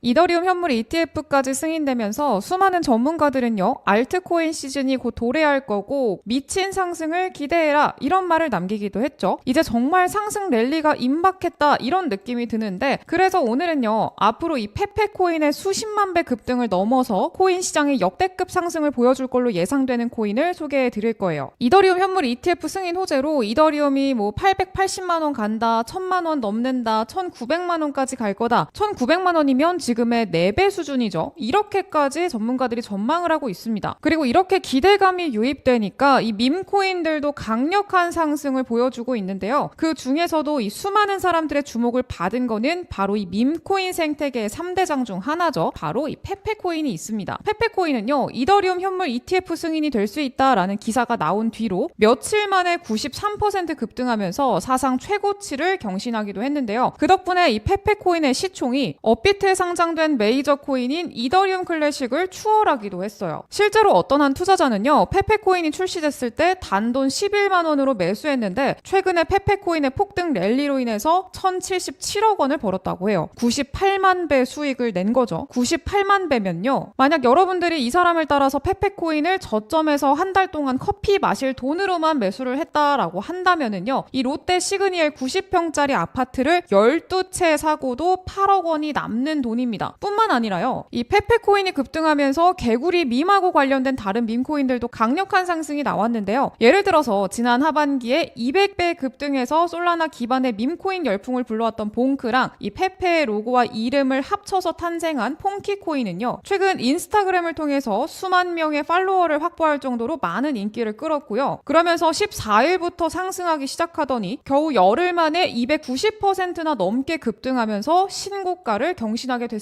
이더리움 현물 ETF까지 승인되면서 수많은 전문가들은요, 알트코인 시즌이 곧 도래할 거고, 미친 상승을 기대해라, 이런 말을 남기기도 했죠. 이제 정말 상승 랠리가 임박했다, 이런 느낌이 드는데, 그래서 오늘은요, 앞으로 이 페페코인의 수십만 배 급등을 넘어서 코인 시장의 역대급 상승을 보여줄 걸로 예상되는 코인을 소개해 드릴 거예요. 이더리움 현물 ETF 승인 호재로 이더리움이 뭐 880만원 간다, 1000만원 넘는다, 1900만원까지 갈 거다, 1900만원이면 지금의 4배 수준이죠. 이렇게까지 전문가들이 전망을 하고 있습니다. 그리고 이렇게 기대감이 유입되니까 이 밈코인들도 강력한 상승을 보여주고 있는데요. 그 중에서도 이 수많은 사람들의 주목을 받은 거는 바로 이 밈코인 생태계의 3대장 중 하나죠. 바로 이 페페코인이 있습니다. 페페코인은요, 이더리움 현물 ETF 승인이 될 수 있다라는 기사가 나온 뒤로 며칠 만에 93% 급등하면서 사상 최고치를 경신하기도 했는데요. 그 덕분에 이 페페코인의 시총이 업비트에 상장 된 메이저 코인인 이더리움 클래식을 추월하기도 했어요. 실제로 어떤 한 투자자는요, 페페코인이 출시됐을 때 단돈 11만 원으로 매수했는데 최근에 페페코인의 폭등 랠리로 인해서 1,077억 원을 벌었다고 해요. 98만 배 수익을 낸 거죠. 98만 배면요. 만약 여러분들이 이 사람을 따라서 페페코인을 저점에서 한 달 동안 커피 마실 돈으로만 매수를 했다라고 한다면은요. 이 롯데 시그니엘 90평짜리 아파트를 12채 사고도 8억 원이 남는 돈 입니다. 뿐만 아니라요. 이 페페코인이 급등하면서 개구리 밈하고 관련된 다른 밈코인들도 강력한 상승이 나왔는데요. 예를 들어서 지난 하반기에 200배 급등해서 솔라나 기반의 밈코인 열풍을 불러왔던 봉크랑 이 페페의 로고와 이름을 합쳐서 탄생한 퐁키코인은요. 최근 인스타그램을 통해서 수만 명의 팔로워를 확보할 정도로 많은 인기를 끌었고요. 그러면서 14일부터 상승하기 시작하더니 겨우 열흘 만에 290%나 넘게 급등하면서 신고가를 경신하게 됐습니다.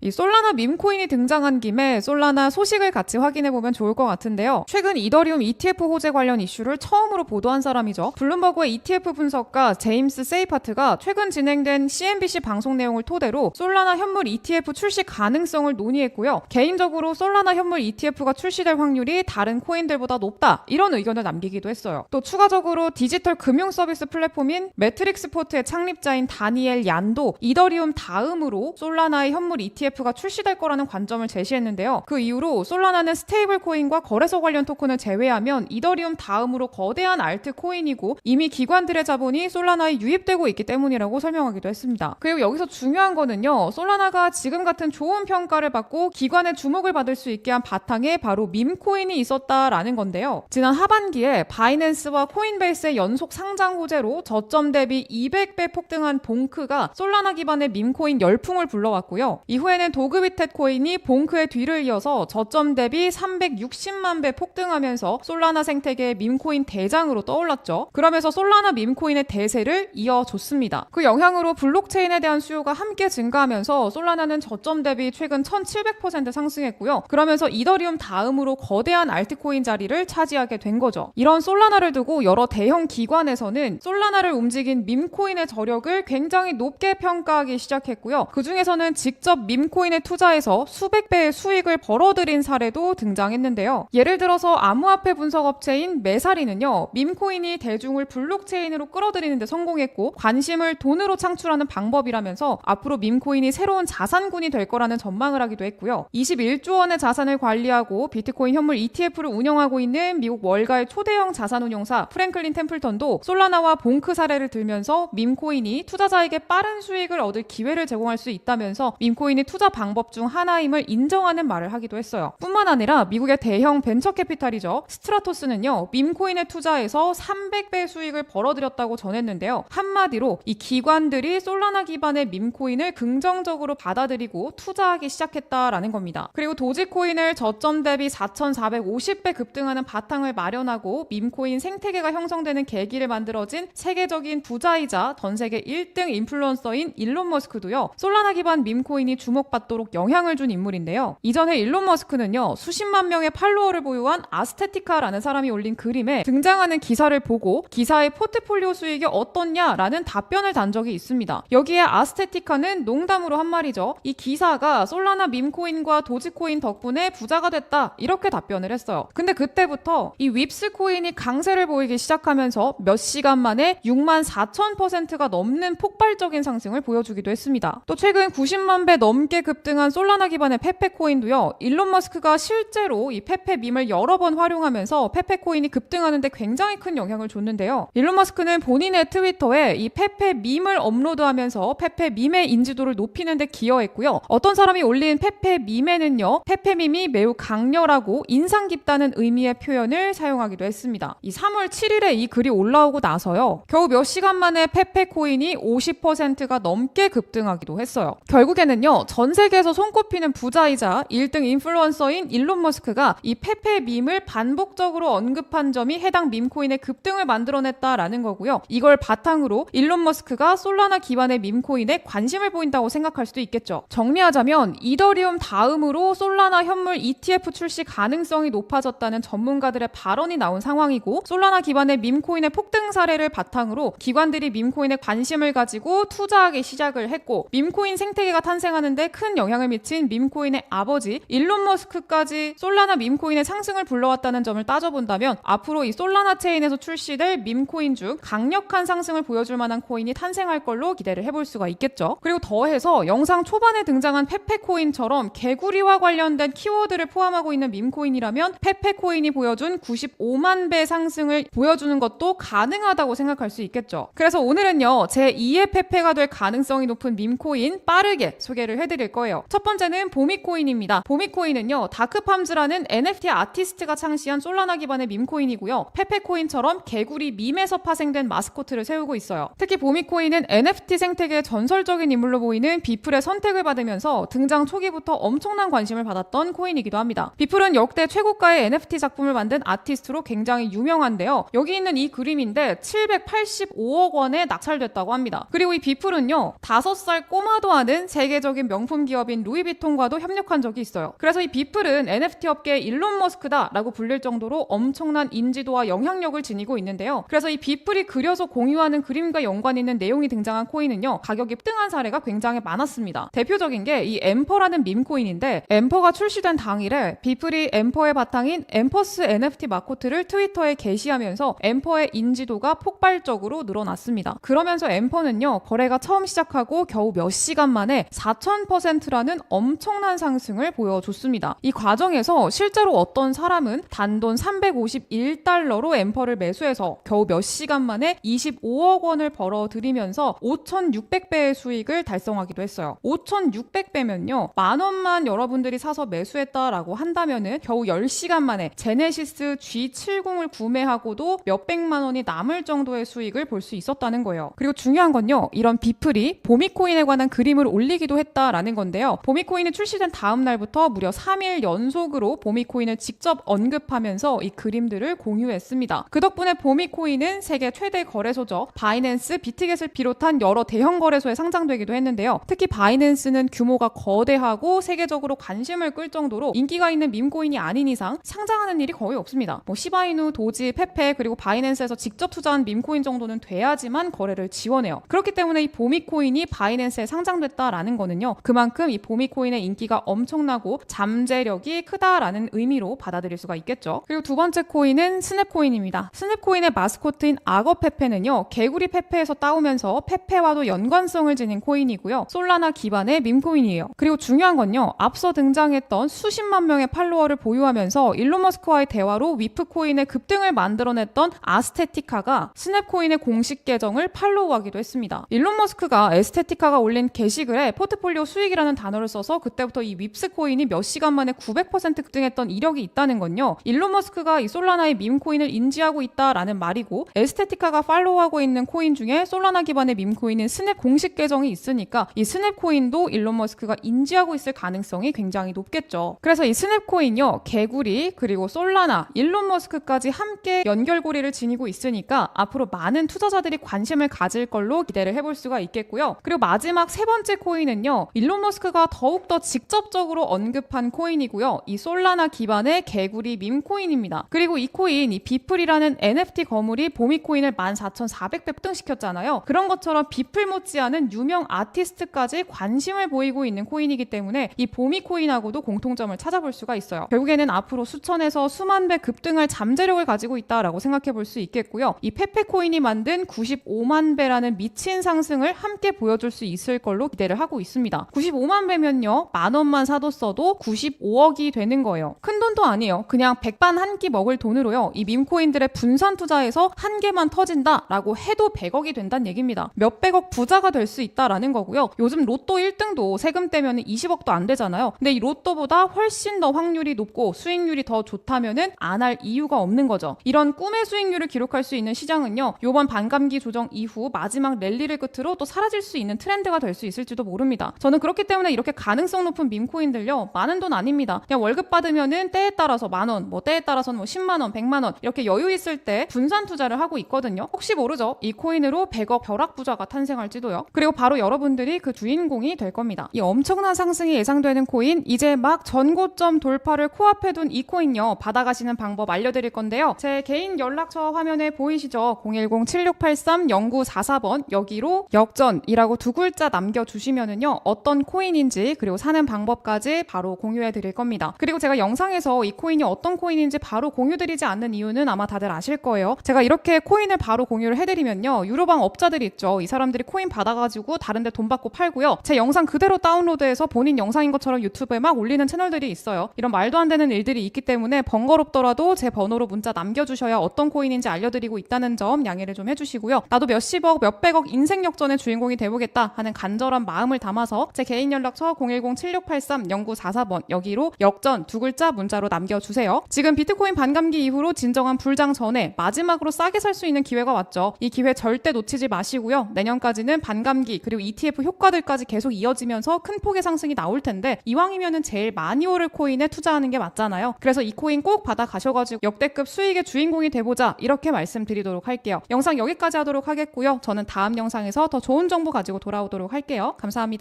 이 솔라나 밈코인이 등장한 김에 솔라나 소식을 같이 확인해 보면 좋을 것 같은데요. 최근 이더리움 ETF 호재 관련 이슈를 처음으로 보도한 사람이죠. 블룸버그의 ETF 분석가 제임스 세이파트가 최근 진행된 CNBC 방송 내용을 토대로 솔라나 현물 ETF 출시 가능성을 논의했고요. 개인적으로 솔라나 현물 ETF가 출시될 확률이 다른 코인들보다 높다 이런 의견을 남기기도 했어요. 또 추가적으로 디지털 금융 서비스 플랫폼인 매트릭스포트의 창립자인 다니엘 얀도 이더리움 다음으로 솔라나의 현물 ETF가 출시될 거라는 관점을 제시했는데요. 그 이후로 솔라나는 스테이블 코인과 거래소 관련 토큰을 제외하면 이더리움 다음으로 거대한 알트 코인이고 이미 기관들의 자본이 솔라나에 유입되고 있기 때문이라고 설명하기도 했습니다. 그리고 여기서 중요한 거는요. 솔라나가 지금 같은 좋은 평가를 받고 기관의 주목을 받을 수 있게 한 바탕에 바로 밈코인이 있었다라는 건데요. 지난 하반기에 바이낸스와 코인베이스의 연속 상장 호재로 저점 대비 200배 폭등한 봉크가 솔라나 기반의 밈코인 열풍을 불러왔고요. 이후에는 도그비텟 코인이 봉크의 뒤를 이어서 저점 대비 360만 배 폭등하면서 솔라나 생태계의 밈코인 대장으로 떠올랐죠. 그러면서 솔라나 밈코인의 대세를 이어줬습니다. 그 영향으로 블록체인에 대한 수요가 함께 증가하면서 솔라나는 저점 대비 최근 1700% 상승했고요. 그러면서 이더리움 다음으로 거대한 알트코인 자리를 차지하게 된 거죠. 이런 솔라나를 두고 여러 대형 기관에서는 솔라나를 움직인 밈코인의 저력을 굉장히 높게 평가하기 시작했고요. 그 중에서는 직접 밈코인에 투자해서 수백 배의 수익을 벌어들인 사례도 등장했는데요. 예를 들어서 암호화폐 분석 업체인 메사리는요, 밈코인이 대중을 블록체인으로 끌어들이는데 성공했고 관심을 돈으로 창출하는 방법이라면서 앞으로 밈코인이 새로운 자산군이 될 거라는 전망을 하기도 했고요. 21조 원의 자산을 관리하고 비트코인 현물 ETF를 운영하고 있는 미국 월가의 초대형 자산운용사 프랭클린 템플턴도 솔라나와 봉크 사례를 들면서 밈코인이 투자자에게 빠른 수익을 얻을 기회를 제공할 수 있다면서 밈코인이 투자 방법 중 하나임을 인정하는 말을 하기도 했어요. 뿐만 아니라 미국의 대형 벤처 캐피탈이죠. 스트라토스는요. 밈코인에 투자해서 300배 수익을 벌어들였다고 전했는데요. 한마디로 이 기관들이 솔라나 기반의 밈코인을 긍정적으로 받아들이고 투자하기 시작했다라는 겁니다. 그리고 도지코인을 저점 대비 4,450배 급등하는 바탕을 마련하고 밈코인 생태계가 형성되는 계기를 만들어진 세계적인 부자이자 전 세계 1등 인플루언서인 일론 머스크도요. 솔라나 기반 밈코인 이 주목받도록 영향을 준 인물인데요. 이전에 일론 머스크는요. 수십만 명의 팔로워를 보유한 아스테티카라는 사람이 올린 그림에 등장하는 기사를 보고 기사의 포트폴리오 수익이 어떻냐라는 답변을 단 적이 있습니다. 여기에 아스테티카는 농담으로 한 말이죠. 이 기사가 솔라나 밈코인과 도지코인 덕분에 부자가 됐다. 이렇게 답변을 했어요. 근데 그때부터 이 윕스 코인이 강세를 보이기 시작하면서 몇 시간 만에 6만 4천 퍼센트가 넘는 폭발적인 상승을 보여주기도 했습니다. 또 최근 90만 2만 배 넘게 급등한 솔라나 기반의 페페 코인도요. 일론 머스크가 실제로 이 페페 밈을 여러 번 활용하면서 페페 코인이 급등하는데 굉장히 큰 영향을 줬는데요. 일론 머스크는 본인의 트위터에 이 페페 밈을 업로드하면서 페페 밈의 인지도를 높이는 데 기여했고요. 어떤 사람이 올린 페페 밈에는요. 페페 밈이 매우 강렬하고 인상 깊다는 의미의 표현을 사용하기도 했습니다. 이 3월 7일에 이 글이 올라오고 나서요. 겨우 몇 시간 만에 페페 코인이 50%가 넘게 급등하기도 했어요. 결국에는 요. 전 세계에서 손꼽히는 부자이자 1등 인플루언서인 일론 머스크가 이 페페 밈을 반복적으로 언급한 점이 해당 밈코인의 급등을 만들어냈다라는 거고요. 이걸 바탕으로 일론 머스크가 솔라나 기반의 밈코인에 관심을 보인다고 생각할 수도 있겠죠. 정리하자면 이더리움 다음으로 솔라나 현물 ETF 출시 가능성이 높아졌다는 전문가들의 발언이 나온 상황이고 솔라나 기반의 밈코인의 폭등 사례를 바탕으로 기관들이 밈코인에 관심을 가지고 투자하기 시작을 했고 밈코인 생태계가 탄생하는데 큰 영향을 미친 밈코인의 아버지 일론 머스크까지 솔라나 밈코인의 상승을 불러왔다는 점을 따져본다면 앞으로 이 솔라나 체인에서 출시될 밈코인 중 강력한 상승을 보여줄 만한 코인이 탄생할 걸로 기대를 해볼 수가 있겠죠. 그리고 더해서 영상 초반에 등장한 페페코인처럼 개구리와 관련된 키워드를 포함하고 있는 밈코인이라면 페페코인이 보여준 95만 배 상승을 보여주는 것도 가능하다고 생각할 수 있겠죠. 그래서 오늘은요, 제 2의 페페가 될 가능성이 높은 밈코인 빠르게 소개를 해드릴 거예요. 첫 번째는 보미코인입니다. 보미코인은요, 다크팜즈라는 NFT 아티스트가 창시한 솔라나 기반의 밈코인이고요. 페페코인처럼 개구리 밈에서 파생된 마스코트를 세우고 있어요. 특히 보미코인은 NFT 생태계의 전설적인 인물로 보이는 비플의 선택을 받으면서 등장 초기부터 엄청난 관심을 받았던 코인이기도 합니다. 비플은 역대 최고가의 NFT 작품을 만든 아티스트로 굉장히 유명한데요. 여기 있는 이 그림인데 785억 원에 낙찰됐다고 합니다. 그리고 이 비플은요, 5살 꼬마도 아는 세계 적인 명품 기업인 루이비통과도 협력한 적이 있어요. 그래서 이 비플은 NFT 업계의 일론 머스크다라고 불릴 정도로 엄청난 인지도와 영향력을 지니고 있는데요. 그래서 이 비플이 그려서 공유하는 그림과 연관 있는 내용이 등장한 코인은요, 가격이 급등한 사례가 굉장히 많았습니다. 대표적인 게 이 엠퍼라는 밈코인인데 엠퍼가 출시된 당일에 비플이 엠퍼의 바탕인 엠퍼스 NFT 마코트를 트위터에 게시하면서 엠퍼의 인지도가 폭발적으로 늘어났습니다. 그러면서 엠퍼는요, 거래가 처음 시작하고 겨우 몇 시간 만에 4000%라는 엄청난 상승을 보여줬습니다. 이 과정에서 실제로 어떤 사람은 단돈 351달러로 엠퍼를 매수해서 겨우 몇 시간 만에 25억 원을 벌어들이면서 5,600배의 수익을 달성하기도 했어요. 5,600배면요, 만 원만 여러분들이 사서 매수했다라고 한다면은 겨우 10시간 만에 제네시스 G70을 구매하고도 몇백만 원이 남을 정도의 수익을 볼 수 있었다는 거예요. 그리고 중요한 건요, 이런 비플이 보미코인에 관한 그림을 올리기도 했다라는 건데요. 보미코인이 출시된 다음 날부터 무려 3일 연속으로 보미코인을 직접 언급하면서 이 그림들을 공유했습니다. 그 덕분에 보미코인은 세계 최대 거래소죠. 바이낸스, 비트겟을 비롯한 여러 대형 거래소에 상장되기도 했는데요. 특히 바이낸스는 규모가 거대하고 세계적으로 관심을 끌 정도로 인기가 있는 밈코인이 아닌 이상 상장하는 일이 거의 없습니다. 뭐 시바이누, 도지, 페페 그리고 바이낸스에서 직접 투자한 밈코인 정도는 돼야지만 거래를 지원해요. 그렇기 때문에 이 보미코인이 바이낸스에 상장됐다라는 거는요. 그만큼 이 보미 코인의 인기가 엄청나고 잠재력이 크다라는 의미로 받아들일 수가 있겠죠. 그리고 두 번째 코인은 스냅코인입니다. 스냅코인의 마스코트인 악어 페페는요. 개구리 페페에서 따오면서 페페와도 연관성을 지닌 코인이고요. 솔라나 기반의 밈코인이에요. 그리고 중요한 건요. 앞서 등장했던 수십만 명의 팔로워를 보유하면서 일론 머스크와의 대화로 위프 코인의 급등을 만들어냈던 아스테티카가 스냅코인의 공식 계정을 팔로우하기도 했습니다. 일론 머스크가 에스테티카가 올린 게시글에 포 트폴리오 수익이라는 단어를 써서 그때부터 이 윕스 코인이 몇 시간 만에 900% 급등했던 이력이 있다는 건요. 일론 머스크가 이 솔라나의 밈 코인을 인지하고 있다라는 말이고 에스테티카가 팔로우하고 있는 코인 중에 솔라나 기반의 밈 코인은 스냅 공식 계정이 있으니까 이 스냅 코인도 일론 머스크가 인지하고 있을 가능성이 굉장히 높겠죠. 그래서 이 스냅 코인요. 개구리 그리고 솔라나 일론 머스크까지 함께 연결고리를 지니고 있으니까 앞으로 많은 투자자들이 관심을 가질 걸로 기대를 해볼 수가 있겠고요. 그리고 마지막 세 번째 코인은 요. 일론 머스크가 더욱더 직접적으로 언급한 코인이고요. 이 솔라나 기반의 개구리 밈 코인입니다. 그리고 이 코인, 이 비플이라는 NFT 거물이 보미 코인을 14,400배 급등시켰잖아요. 그런 것처럼 비플 못지않은 유명 아티스트까지 관심을 보이고 있는 코인이기 때문에 이 보미 코인하고도 공통점을 찾아볼 수가 있어요. 결국에는 앞으로 수천에서 수만 배 급등할 잠재력을 가지고 있다라고 생각해 볼 수 있겠고요. 이 페페 코인이 만든 95만 배라는 미친 상승을 함께 보여줄 수 있을 걸로 기대를 하고 있습니다. 있습니다. 95만 배면요. 만 원만 사뒀어도 95억이 되는 거예요. 큰 돈도 아니에요. 그냥 백반 한 끼 먹을 돈으로요. 이 밈코인들의 분산 투자에서 한 개만 터진다라고 해도 100억이 된다는 얘기입니다. 몇백억 부자가 될 수 있다라는 거고요. 요즘 로또 1등도 세금 떼면 20억도 안 되잖아요. 근데 이 로또보다 훨씬 더 확률이 높고 수익률이 더 좋다면은 안 할 이유가 없는 거죠. 이런 꿈의 수익률을 기록할 수 있는 시장은요. 요번 반감기 조정 이후 마지막 랠리를 끝으로 또 사라질 수 있는 트렌드가 될 수 있을지도 모릅니다. 저는 그렇기 때문에 이렇게 가능성 높은 밈코인들요. 많은 돈 아닙니다. 그냥 월급 받으면은 때에 따라서 만 원, 뭐 때에 따라서는 뭐 10만 원, 100만 원 이렇게 여유 있을 때 분산 투자를 하고 있거든요. 혹시 모르죠? 이 코인으로 100억 벼락 부자가 탄생할지도요. 그리고 바로 여러분들이 그 주인공이 될 겁니다. 이 엄청난 상승이 예상되는 코인 이제 막 전고점 돌파를 코앞에 둔 이 코인요. 받아가시는 방법 알려드릴 건데요. 제 개인 연락처 화면에 보이시죠? 010-7683-0944번 여기로 역전이라고 두 글자 남겨주시면은요. 어떤 코인인지 그리고 사는 방법까지 바로 공유해 드릴 겁니다. 그리고 제가 영상에서 이 코인이 어떤 코인인지 바로 공유 드리지 않는 이유는 아마 다들 아실 거예요. 제가 이렇게 코인을 바로 공유를 해드리면요. 유로방 업자들이 있죠. 이 사람들이 코인 받아가지고 다른데 돈 받고 팔고요. 제 영상 그대로 다운로드해서 본인 영상인 것처럼 유튜브에 막 올리는 채널들이 있어요. 이런 말도 안 되는 일들이 있기 때문에 번거롭더라도 제 번호로 문자 남겨주셔야 어떤 코인인지 알려드리고 있다는 점 양해를 좀 해주시고요. 나도 몇십억, 몇백억 인생 역전의 주인공이 돼보겠다 하는 간절한 마음을 담 아서 제 개인 연락처 010-7683-0944번 여기로 역전 두 글자 문자로 남겨주세요. 지금 비트코인 반감기 이후로 진정한 불장 전에 마지막으로 싸게 살 수 있는 기회가 왔죠. 이 기회 절대 놓치지 마시고요. 내년까지는 반감기 그리고 ETF 효과들까지 계속 이어지면서 큰 폭의 상승이 나올 텐데 이왕이면은 제일 많이 오를 코인에 투자하는 게 맞잖아요. 그래서 이 코인 꼭 받아 가셔가지고 역대급 수익의 주인공이 돼보자 이렇게 말씀드리도록 할게요. 영상 여기까지 하도록 하겠고요. 저는 다음 영상에서 더 좋은 정보 가지고 돌아오도록 할게요. 감사합니다.